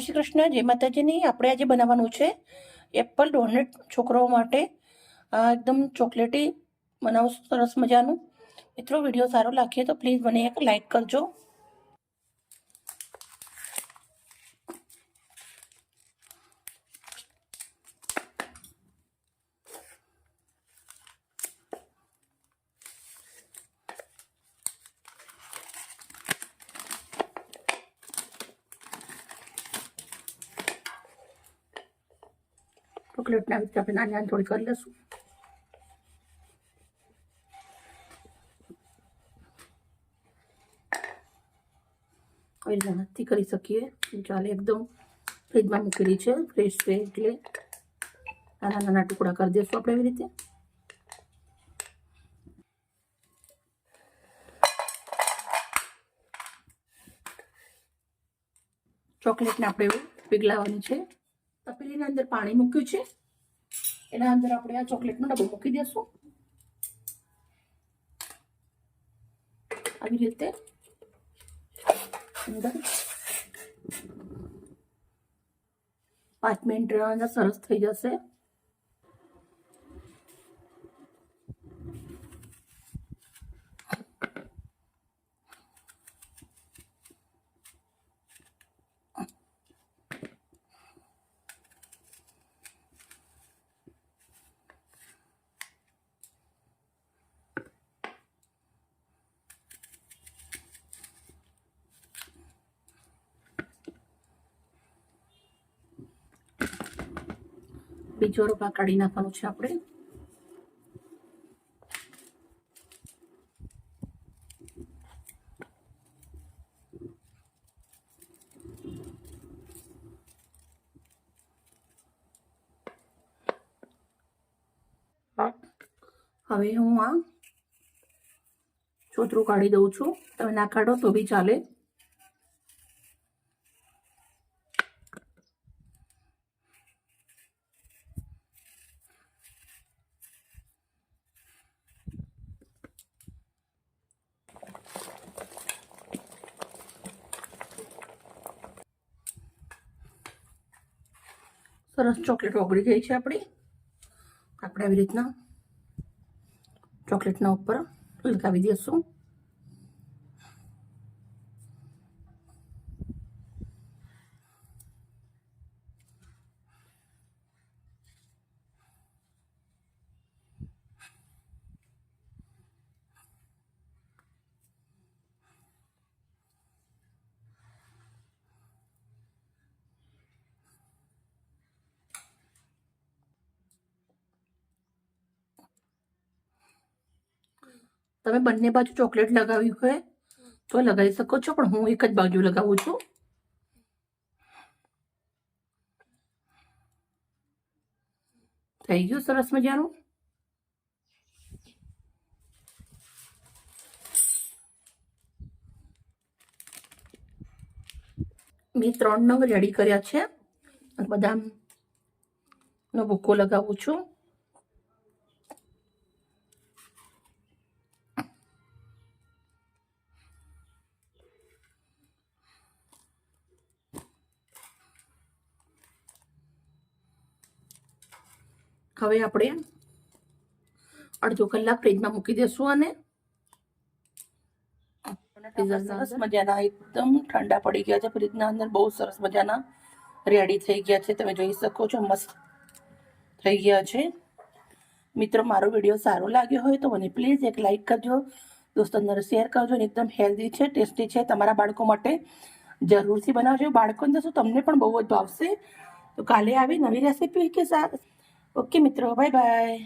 શ્રી કૃષ્ણ, જય માતાજીની. આપણે આજે બનાવવાનું છે એપલ ડોનટ છોકરાઓ માટે. આ એકદમ ચોકલેટી બનાવું, સરસ મજાનું. મિત્રો, વીડિયો સારો લાગે તો પ્લીઝ મને એક લાઈક કરજો. ચોકલેટના રીતે આપણે નાની નાની થોડી કરી લઈશું. આવી રીતે નથી કરી શકીએ. ચાલે એકદમ ફ્રીજમાં મૂકેલી છે ફ્રેશ છે એટલે નાના નાના ટુકડા કરી દઈશું આપણે એવી રીતે. ચોકલેટને આપણે એવું પીગળાવવાની છે. તપેલીના અંદર પાણી મૂક્યું છે. એના અંદર આપણે આ ચોકલેટનો ડબ્બો મૂકી દઈશું આવી રીતે અંદર પાંચ મિનિટ સરસ થઈ જશે. બીજો રોપા કાઢી નાખવાનું છે આપણે. હવે હું આ છોતરું કાઢી દઉં છું. તમે ના કાઢો તો બી ચાલે. સરસ ચોકલેટ ઓગળી ગઈ છે આપણી. આપણે આવી રીતના ચોકલેટના ઉપર લગાવી દઈશું. તમે બંને બાજુ ચોકલેટ લગાવી હોય તો લગાવી શકો છો, પણ હું એક જ બાજુ લગાવું છું. થઈ ગયું સરસ મજાનું? મેં ત્રણ નંગ રેડી કર્યા છે. બદામ નો ભૂકો લગાવું છું. હવે આપણે અડધો કલાક ફ્રીજમાં મૂકી દેશું અને સરસ મજાના એકદમ ઠંડા પડી ગયા છે. ફ્રીજના અંદર બહુ સરસ મજાના રેડી થઈ ગયા છે. તમે જોઈ શકો છો મસ્ત થઈ ગયા છે. મિત્રો મારો વીડિયો સારો લાગ્યો હોય તો મને પ્લીઝ એક લાઇક કરજો. દોસ્તો અંદર શેર કરજો. અને એકદમ હેલ્ધી છે ટેસ્ટી છે. તમારા બાળકો માટે જરૂરથી બનાવજો. બાળકોને શું તમને પણ બહુ જ ભાવશે. તો કાલે આવી નવી રેસીપી કે સાથ ओके मित्रों बाय बाय